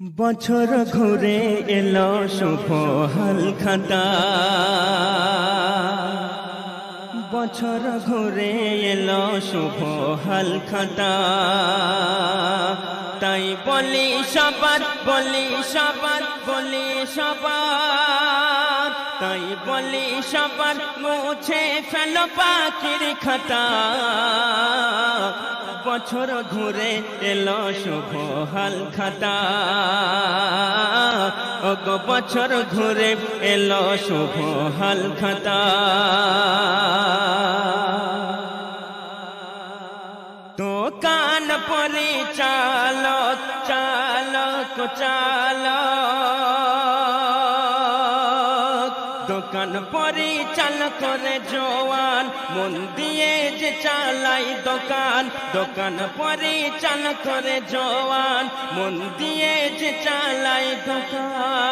বছর ঘুরে এলো শুভ হালখাতা। বছর ঘুরে এলো শুভ হালখাতা। তাই বলি সবার বলি সবার বলি সবার তাই বলি সবার মুছে ফেলো পাখির খাতা। বছর ঘুরে এলো শুভ হাল খাতা। অগ বছর ঘুরে এলো শুভ হাল খাতা। দোকান পরিচালক, চালক চালক। দোকান পরিচাল করে জোয়ান। মন দিয়ে যে চালাই দোকান দোকান পরিচাল করে জোয়ান। মন দিয়ে যে চালাই দোকান।